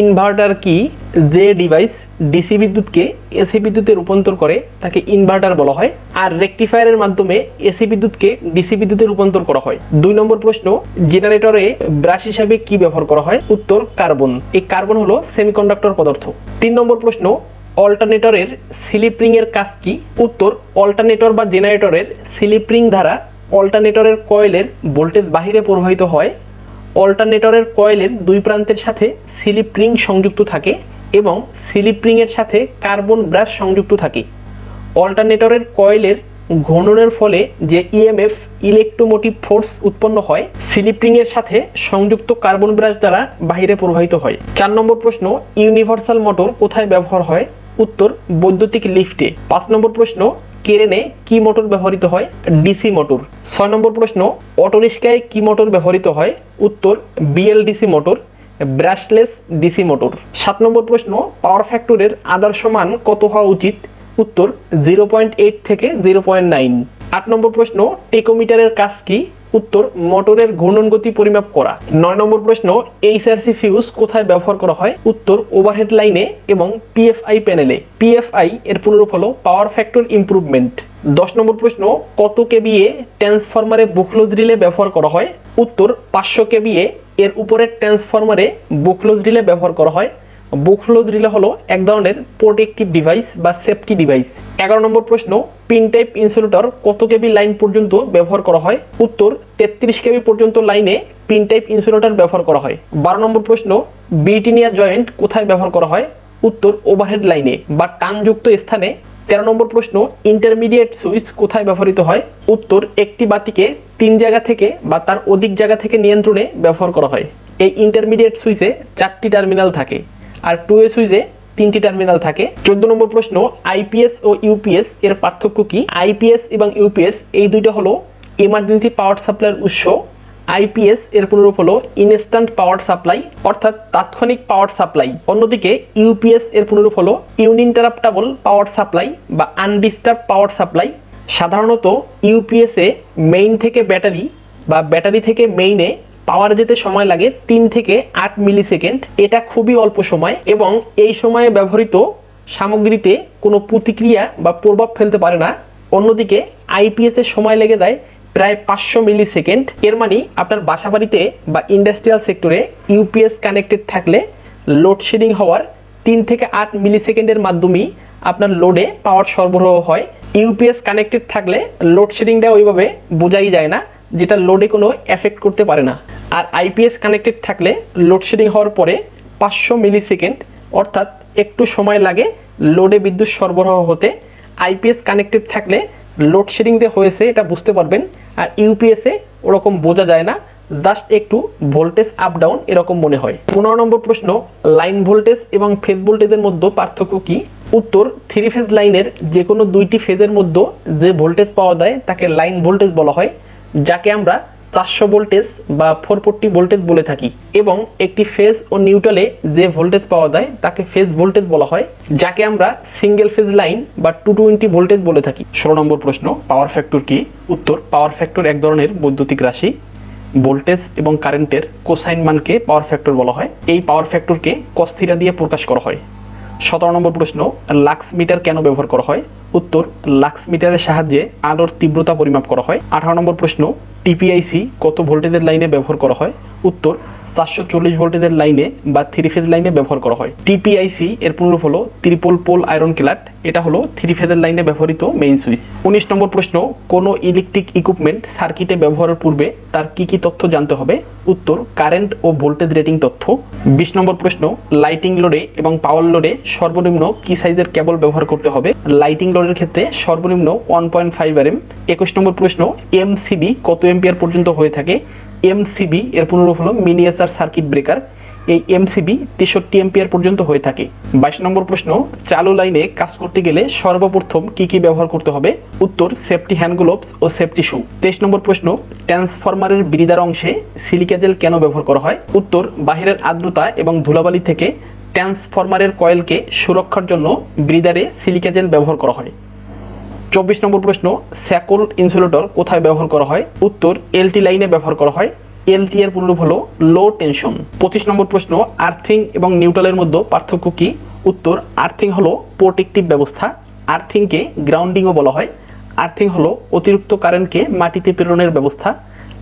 Inverter কি? যে device DC বিদ্যুৎকে AC বিদ্যুতে রূপান্তর করে, তাকে ইনভার্টার বলা হয়। আর রেকটিফায়ারের মাধ্যমে এসি বিদ্যুৎকে ডিসি বিদ্যুতে রূপান্তর করা হয়। দুই নম্বর প্রশ্ন জেনারেটরে ব্রাশ হিসাবে কি ব্যবহার করা হয়? উত্তর কার্বন এই কার্বন হলো সেমিকন্ডাক্টর পদার্থ। তিন নম্বর প্রশ্ন অল্টারনেটরের স্লিপ এর কাজ কি? উত্তর অল্টারনেটর বা জেনারেটরের স্লিপ রিং দ্বারা অল্টারনেটরের কয়েলের ভোল্টেজ বাহিরে প্রবাহিত হয়। অল্টারনেটরের কয়েলের দুই প্রান্তের সাথে স্লিপ রিং সংযুক্ত থাকে এবং স্লিপ রিংয়ের সাথে কার্বন ব্রাশ সংযুক্ত থাকে। অল্টারনেটরের কয়েলের ঘূর্ণনের ফলে যে ইএমএফ ইলেকট্রোমোটিভ ফোর্স উৎপন্ন হয়, স্লিপ রিংয়ের সাথে সংযুক্ত কার্বন ব্রাশ দ্বারা বাহিরে প্রবাহিত হয়। চার নম্বর প্রশ্ন, ইউনিভার্সাল মোটর কোথায় ব্যবহার হয়? উত্তর, বৈদ্যুতিক লিফটে। পাঁচ নম্বর প্রশ্ন কেরেনে কি মোটর ব্যবহৃত হয়? DC motor. ছয় নম্বর প্রশ্ন অটোরিক্সায় কি মোটর ব্যবহৃত হয়? উত্তর BLDC motor brushless DC motor. সাত নম্বর প্রশ্ন পাওয়ার ফ্যাক্টরের আদর্শ মান কত হওয়া উচিত? উত্তর জিরো পয়েন্ট এইট থেকে জিরো পয়েন্ট নাইন আট নম্বর প্রশ্ন, টেকোমিটারের কাজ কি? উত্তর, মোটরের ঘূর্ণন গতি পরিমাপ করা। নয় নম্বর প্রশ্ন, এইচআরসি ফিউজ কোথায় ব্যবহার করা হয়? উত্তর ওভারহেড লাইনে এবং পিএফআই প্যানেলে পিএফআই এর পুনরূপ হলো পাওয়ার ফ্যাক্টর ইমপ্রুভমেন্ট দশ নম্বর প্রশ্ন, কত কেবিএ ট্রান্সফরমারে বুকলোজ রিলে ব্যবহার করা হয়? উত্তর, পাঁচশো কেবিএ এর উপরের ট্রান্সফরমারে বুকলোজ রিলে ব্যবহার করা হয়। বুকলোজ রিলে হলো এক ধরনের প্রোটেক্টিভ ডিভাইস বা সেফটি ডিভাইস এগারো নম্বর প্রশ্ন পিন টাইপ ইনসুলেটর কত কেবি লাইন পর্যন্ত ব্যবহার করা হয়? উত্তর, তেত্রিশ কেবি পর্যন্ত লাইনে পিন টাইপ ইনসুলেটর ব্যবহার করা হয়। বারো নম্বর প্রশ্ন, ব্রিটিনিয়া জয়েন্ট কোথায় ব্যবহার করা হয়? উত্তর ওভারহেড লাইনে বা টানযুক্ত স্থানে। তেরো নম্বর প্রশ্ন ইন্টারমিডিয়েট সুইচ কোথায় ব্যবহৃত হয়? উত্তর, একটি বাতিকে তিন জায়গা থেকে বা তার অধিক জায়গা থেকে নিয়ন্ত্রণে ব্যবহার করা হয়। এই ইন্টারমিডিয়েট সুইচে চারটি টার্মিনাল থাকে। আর টু এ সুইচে তিনটি টার্মিনাল থাকে। চোদ্দ নম্বর প্রশ্ন আইপিএস ও ইউপিএস এর পার্থক্য কি? আইপিএস এবং ইউপিএস এই দুইটা হলো ইমার্জেন্সি পাওয়ার সাপ্লাইয়ের উৎস। আইপিএস এর পুনরূপ হলো ইনস্ট্যান্ট পাওয়ার সাপ্লাই অর্থাৎ তাৎক্ষণিক পাওয়ার সাপ্লাই অন্যদিকে ইউপিএস এর পুনরূপ হলো ইউনিন্টারাপ্টাবল পাওয়ার সাপ্লাই বা আনডিস্টার্ব পাওয়ার সাপ্লাই সাধারণত ইউপিএস এ মেইন থেকে ব্যাটারি বা ব্যাটারি থেকে মেইনে পাওয়ার যেতে সময় লাগে তিন থেকে আট মিলি সেকেন্ড এটা খুবই অল্প সময় এবং এই সময়ে ব্যবহৃত সামগ্রীতে কোনো প্রতিক্রিয়া বা প্রভাব ফেলতে পারে না। অন্যদিকে আইপিএস এর সময় লেগে যায় প্রায় পাঁচশো মিলি সেকেন্ড এর মানে আপনার বাসাবাড়িতে বা ইন্ডাস্ট্রিয়াল সেক্টরে ইউপিএস কানেক্টেড থাকলে লোডশেডিং হওয়ার তিন থেকে আট মিলি সেকেন্ডের মাধ্যমেই আপনার লোডে পাওয়ার সরবরাহ হয়। ইউপিএস কানেক্টেড থাকলে লোডশেডিংটা ওইভাবে বোঝাই যায় না। যেটা লোডে কোনো এফেক্ট করতে পারে না। আর আইপিএস কানেক্টেড থাকলে লোডশেডিং হওয়ার পরে পাঁচশো মিলি সেকেন্ড অর্থাৎ একটু সময় লাগে লোডে বিদ্যুৎ সরবরাহ হতে। আইপিএস কানেক্টেড থাকলে লোডশেডিং যে হয়েছে এটা বুঝতে পারবেন। আর ইউপিএসে ওরকম বোঝা যায় না। জাস্ট একটু ভোল্টেজ আপ ডাউন এরকম মনে হয়। পনেরো নম্বর প্রশ্ন লাইন ভোল্টেজ এবং ফেজ ভোল্টেজের মধ্যে পার্থক্য কি? উত্তর থ্রি ফেজ লাইনের যে কোনো দুইটি ফেজের মধ্যে যে ভোল্টেজ পাওয়া যায় তাকে লাইন ভোল্টেজ বলা হয়। যাকে আমরা চারশো ভোল্টেজ বা ফোর ফোরটি ভোল্টেজ বলে থাকি এবং একটি ফেজ ও নিউট্রালে যে ভোল্টেজ পাওয়া যায় তাকে ফেজ ভোল্টেজ বলা হয়, যাকে আমরা সিঙ্গেল ফেজ লাইন বা টু টোয়েন্টি ভোল্টেজ বলে থাকি। ষোলো নম্বর প্রশ্ন পাওয়ার ফ্যাক্টর কি? উত্তর পাওয়ার ফ্যাক্টর এক ধরনের বৈদ্যুতিক রাশি। ভোল্টেজ এবং কারেন্টের কোসাইন মানকে পাওয়ার ফ্যাক্টর বলা হয়। এই পাওয়ার ফ্যাক্টরকে কস্থিরা দিয়ে প্রকাশ করা হয়। সতেরো নম্বর প্রশ্ন, লাক্স মিটার কেন ব্যবহার করা হয়? উত্তর, লাক্স মিটারের সাহায্যে আলোর তীব্রতা পরিমাপ করা হয়। আঠারো নম্বর প্রশ্ন, টিপিআইসি কত ভোল্টেজের লাইনে ব্যবহার করা হয়? উত্তর চারশো চল্লিশ ভোল্টেজের লাইনে বা থ্রি ফেজ লাইনে ব্যবহার করা হয়। টিপিআইসি এর পুনরূপ হলো ত্রিপল পোল আয়রন ক্লাট এটা হলো থ্রি ফেজের লাইনে ব্যবহৃত মেইন সুইচ উনিশ নম্বর প্রশ্ন, কোনো ইলেকট্রিক ইকুইপমেন্ট সার্কিটে ব্যবহারের পূর্বে তার কি কি তথ্য জানতে হবে? উত্তর কারেন্ট ও ভোল্টেজ রেটিং তথ্য। বিশ নম্বর প্রশ্ন লাইটিং লোডে এবং পাওয়ার লোডে সর্বনিম্ন কি সাইজের কেবল ব্যবহার করতে হবে? লাইটিং লোডের ক্ষেত্রে সর্বনিম্ন one point five R M একুশ নম্বর প্রশ্ন এমসিবি কত এম্পিয়ার পর্যন্ত হয়ে থাকে? এমসিবি এর পুনরূপ হলো মিনিয়েচার সার্কিট ব্রেকার। এই এমসিবি তেষট্টি এম্পিয়ার পর্যন্ত হয়ে থাকে। বাইশ নম্বর প্রশ্ন, চালু লাইনে কাজ করতে গেলে সর্বপ্রথম কি কি ব্যবহার করতে হবে? উত্তর, সেফটি হ্যান্ড গ্লোভস ও সেফটি শু। তেইশ নম্বর প্রশ্ন, ট্রান্সফরমারের বিরিদার অংশে সিলিকা জেল কেন ব্যবহার করা হয়? উত্তর, বাহিরের আর্দ্রতা এবং ধুলাবালি থেকে ট্রান্সফরমারের কয়েলকে সুরক্ষার জন্য ব্রিদারে সিলিকা জেল ব্যবহার করা হয়। চব্বিশ নম্বর প্রশ্ন, স্যাকল ইনসুলেটর কোথায় ব্যবহার করা হয়? উত্তর, এলটি লাইনে ব্যবহার করা হয়। এলটি এর পুরো হলো লো টেনশন। পঁচিশ নম্বর প্রশ্ন, আর্থিং এবং নিউট্রালের মধ্যে পার্থক্য কি? উত্তর, আর্থিং হলো প্রোটেকটিভ ব্যবস্থা। আর্থিংকে গ্রাউন্ডিংও বলা হয়। আর্থিং হলো অতিরিক্ত কারেন্টকে মাটিতে প্রেরণের ব্যবস্থা।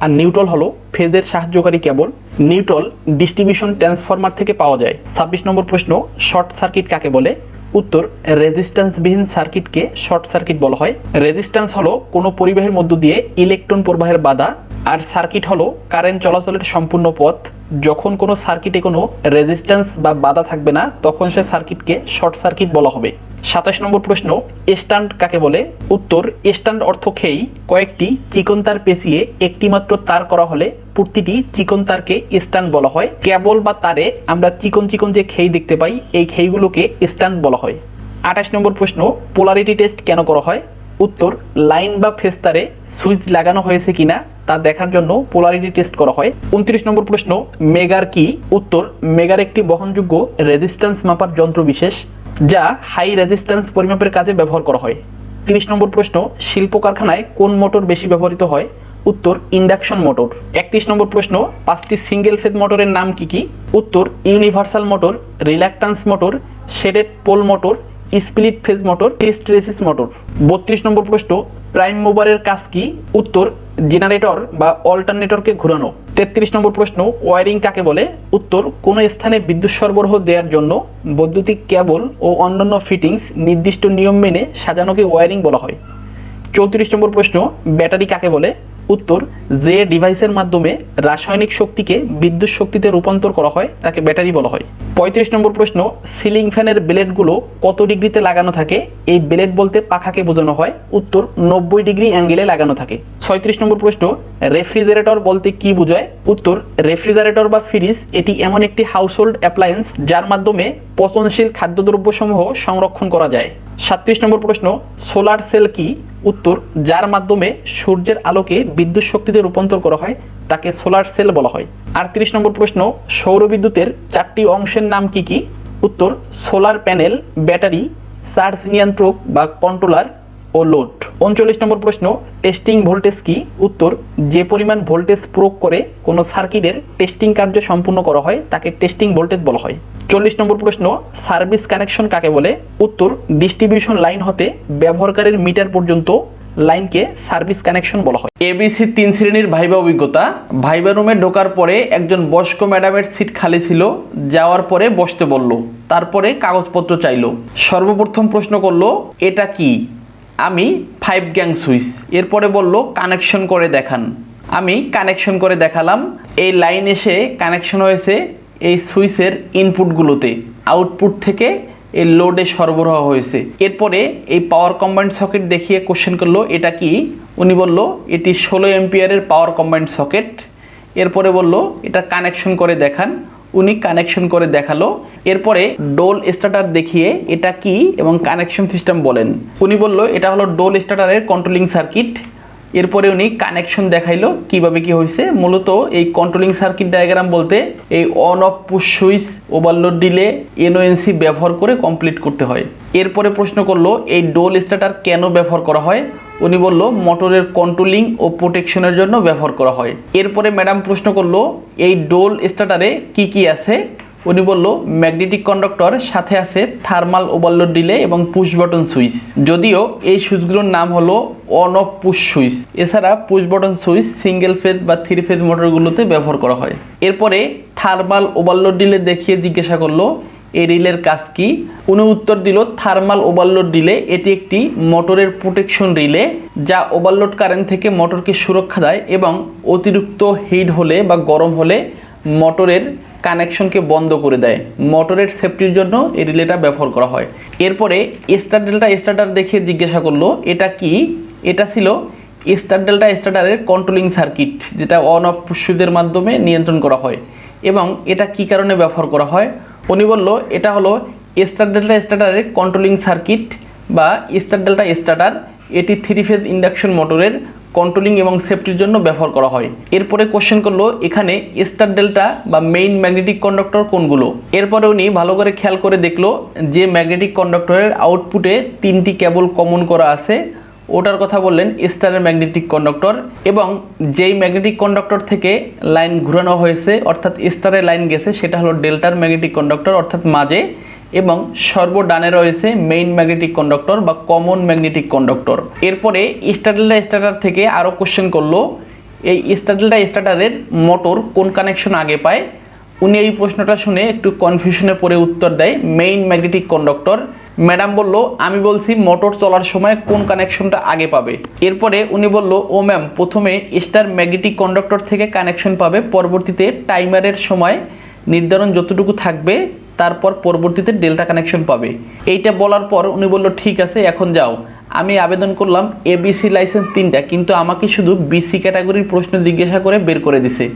আর নিউট্রল হলো ফেজের সাহায্যকারী কেবল। নিউট্রল ডিস্ট্রিবিউশন ট্রান্সফরমার থেকে পাওয়া যায়। ছাব্বিশ নম্বর প্রশ্ন, শর্ট সার্কিট কাকে বলে? উত্তর রেজিস্ট্যান্সবিহীন সার্কিটকে শর্ট সার্কিট বলা হয়। রেজিস্ট্যান্স হলো কোনো পরিবাহের মধ্য দিয়ে ইলেকট্রন প্রবাহের বাধা, আর সার্কিট হলো কারেন্ট চলাচলের সম্পূর্ণ পথ। যখন কোনো সার্কিটে কোনো রেজিস্ট্যান্স বা বাধা থাকবে না, তখন সে সার্কিটকে শর্ট সার্কিট বলা হবে। সাতাশ নম্বর প্রশ্ন, স্ট্যান্ড কাকে বলে? উত্তর, স্ট্যান্ড অর্থ খেই, কয়েকটি চিকন তার পেঁচিয়ে একটি মাত্র তার করা হলে প্রতিটি চিকন তারকে স্ট্যান্ড বলা হয়। কেবল বা তারে আমরা চিকন চিকন যে খেই দেখতে পাই, এই খেইগুলোকে স্ট্যান্ড বলা হয়। আঠাশ নম্বর প্রশ্ন, পোলারিটি টেস্ট কেন করা হয়? উত্তর, লাইন বা ফেস্তারে সুইচ লাগানো হয়েছে কিনা তা দেখার জন্য পোলারিটি টেস্ট করা হয়। উনত্রিশ নম্বর প্রশ্ন, মেগার কি? উত্তর, মেগার একটি বহনযোগ্য রেজিস্ট্যান্স মাপার যন্ত্র বিশেষ। যা হাই রেজিস্ট্যান্স পরিমাপের কাজে ব্যবহার করা হয়। তিরিশ নম্বর প্রশ্ন, শিল্প কারখানায় কোন মোটর বেশি ব্যবহৃত হয়? উত্তর ইন্ডাকশন মোটর একত্রিশ নম্বর প্রশ্ন, পাঁচটি সিঙ্গেল ফেজ মোটরের নাম কি কি? উত্তর universal motor reluctance motor shaded pole motor split phase motor hysteresis motor. বত্রিশ নম্বর প্রশ্ন, প্রাইম মোবারের কাজ কি? উত্তর, জেনারেটর বা অল্টারনেটরকে ঘোরানো। তেত্রিশ নম্বর প্রশ্ন, ওয়ারিং কাকে বলে? উত্তর, কোন স্থানে বিদ্যুৎ সরবরাহ দেওয়ার জন্য বৈদ্যুতিক কেবল ও অন্যান্য ফিটিংস নির্দিষ্ট নিয়ম মেনে সাজানোকে ওয়ারিং বলা হয়। চৌত্রিশ নম্বর প্রশ্ন, ব্যাটারি কাকে বলে? উত্তর, যে ডিভাইসের মাধ্যমে রাসায়নিক শক্তিকে বিদ্যুৎ শক্তিতে রূপান্তর করা হয়, তাকে ব্যাটারি বলা হয়। পঁয়ত্রিশ নম্বর প্রশ্ন, সিলিং ফ্যানের ব্লেডগুলো কত ডিগ্রিতে লাগানো থাকে? এই ব্লেড বলতে পাখাকে বোঝানো হয়। উত্তর, নব্বই ডিগ্রি অ্যাঙ্গেলে লাগানো থাকে। ছয়ত্রিশ নম্বর প্রশ্ন, রেফ্রিজারেটর বলতে কি বোঝায়? উত্তর, রেফ্রিজারেটর বা ফ্রিজ, এটি এমন একটি হাউসহোল্ড অ্যাপ্লায়েন্স যার মাধ্যমে পচনশীল খাদ্যদ্রব্যসমূহ সংরক্ষণ করা যায়। সাতত্রিশ নম্বর প্রশ্ন সোলার সেল কি? উত্তর, যার মাধ্যমে সূর্যের আলোকে বিদ্যুৎ শক্তিতে রূপান্তর করা হয়, তাকে সোলার সেল বলা হয়। আর ত্রিশ নম্বর প্রশ্ন সৌর বিদ্যুতের চারটি অংশের নাম কি কি? উত্তর সোলার প্যানেল ব্যাটারি চার্জ নিয়ন্ত্রক বা কন্ট্রোলার ও লোড। উনচল্লিশ নম্বর প্রশ্ন টেস্টিং ভোল্টেজ কি? উত্তর, যে পরিমাণ ভোল্টেজ প্রয়োগ করে কোনো সার্কিটের টেস্টিং কার্য সম্পূর্ণ করা হয়, তাকে টেস্টিং ভোল্টেজ বলা হয়। চল্লিশ নম্বর প্রশ্ন সার্ভিস কানেকশন কাকে বলে? উত্তর ডিস্ট্রিবিউশন লাইন হতে ব্যবহারকারীর মিটার পর্যন্ত লাইনকে সার্ভিস কানেকশন বলা হয়। এবিসি তিন শ্রেণির ভাইবা অভিজ্ঞতা। ভাইবা রুমে ঢোকার পরে একজন বয়স্ক ম্যাডামের সিট খালি ছিল, যাওয়ার পরে বসতে বলল, তারপরে কাগজপত্র চাইলো। সর্বপ্রথম প্রশ্ন করল, এটা কি? আমি ফাইভ গ্যাং সুইচ এরপরে বলল কানেকশন করে দেখান। আমি কানেকশন করে দেখালাম। এই লাইন এসে কানেকশন হয়েছে এই সুইচের ইনপুটগুলোতে আউটপুট থেকে এই লোডে সরবরাহ হয়েছে। এরপরে এই পাওয়ার কম্বাইন্ড সকেট দেখিয়ে কোশ্চেন করল, এটা কি? উনি বলল, এটি ষোলো এম্পিয়ারের পাওয়ার কম্বাইন্ড সকেট এরপরে বলল, এটা কানেকশন করে দেখান। উনি কানেকশন করে দেখাল। এরপরে ডোল স্টার্টার দেখিয়ে এটা কি এবং কানেকশন সিস্টেম বলেন। উনি বলল, এটা হলো ডোল স্টার্টারের কন্ট্রোলিং সার্কিট এরপরে উনি কানেকশন দেখাইলো, কীভাবে কি হয়েছে মূলত এই কন্ট্রোলিং সার্কিট ডায়াগ্রাম বলতে এই on off push switch overload delay NONC ব্যবহার করে কমপ্লিট করতে হয়। এরপরে প্রশ্ন করল, এই ডোল স্টার্টার কেন ব্যবহার করা হয়? উনি বলল মোটরের কন্ট্রোলিং ও প্রোটেকশনের জন্য ব্যবহার করা হয়। এরপরে ম্যাডাম প্রশ্ন করল, এই ডোল স্টার্টারে কি কি আছে? উনি বলল, ম্যাগনেটিক কন্ডাক্টর সাথে আছে থার্মাল ওভারলোড ডিলে এবং পুশ বটন সুইচ। যদিও এই সুইচগুলোর নাম হলো অন অফ পুশ সুইচ। এছাড়া push button switch single phase বা থ্রি ফেজ মোটরগুলোতে ব্যবহার করা হয়। এরপরে থার্মাল ওভারলোড ডিলে দেখিয়ে জিজ্ঞাসা করল, এই রিলের কাজ কি? উনি উত্তর দিল, থার্মাল ওভারলোড রিলে এটি একটি মোটরের প্রোটেকশন রিলে যা ওভারলোড কারেন্ট থেকে মোটরকে সুরক্ষা দেয় এবং অতিরিক্ত হিট হলে বা গরম হলে মোটরের কানেকশনকে বন্ধ করে দেয়। মোটরের সেফটির জন্য এই রিলেটা ব্যবহার করা হয়। এরপরে স্টার ডেল্টা স্টার্টার দেখে জিজ্ঞাসা করল, এটা কি? এটা ছিল স্টার ডেল্টা স্টার্টারের কন্ট্রোলিং সার্কিট যেটা অন অফ সুইচের মাধ্যমে নিয়ন্ত্রণ করা হয়। এবং এটা কি কারণে ব্যবহার করা হয়? উনি বলল, এটা হলো স্টার ডেল্টা স্টার্টারের কন্ট্রোলিং সার্কিট বা স্টার ডেল্টা স্টার্টার এটি থ্রি ফেজ ইন্ডাকশন মোটরের কন্ট্রোলিং এবং সেফটির জন্য ব্যবহার করা হয়। এরপরে কোশ্চেন করল, এখানে স্টার ডেল্টা বা মেইন ম্যাগনেটিক কন্ডাক্টর কোনগুলো? এরপরে উনি ভালো করে খেয়াল করে দেখল যে ম্যাগনেটিক কন্ডাক্টরের আউটপুটে তিনটি কেবল কমন করা আছে। ওটার কথা বললেন স্টারের ম্যাগনেটিক কন্ডাক্টর এবং যেই ম্যাগনেটিক কন্ডাক্টর থেকে লাইন ঘুরানো হয়েছে, অর্থাৎ স্টারে লাইন গেছে, সেটা হলো ডেল্টার ম্যাগনেটিক কন্ডাক্টর অর্থাৎ মাঝে। এবং সর্বডানে রয়েছে মেইন ম্যাগনেটিক কন্ডাক্টর বা কমন ম্যাগনেটিক কন্ডাক্টর এরপরে স্টাডেলটা স্টার্টার থেকে আরও কোশ্চেন করল, এই স্টাডেলটা স্টার্টারের মোটর কোন কানেকশন আগে পায়? উনি এই প্রশ্নটা শুনে একটু কনফিউশনে পড়ে উত্তর দেয় মেইন ম্যাগনেটিক কন্ডাক্টর ম্যাডাম বলল, আমি বলছি মোটর চলার সময় কোন কানেকশনটা আগে পাবে? এরপরে উনি বলল, ও ম্যাম প্রথমে স্টার ম্যাগনেটিক কন্ডাক্টর থেকে কানেকশন পাবে। পরবর্তীতে টাইমারের সময় নির্ধারণ যতটুকু থাকবে তারপর পরবর্তীতে ডেল্টা কানেকশন পাবে। এইটা বলার পর উনি বলল, ঠিক আছে, এখন যাও। আমি আবেদন করলাম এবিসি লাইসেন্স তিনটা, কিন্তু আমাকে শুধু বিসি ক্যাটাগরির প্রশ্ন জিজ্ঞাসা করে বের করে দিছে।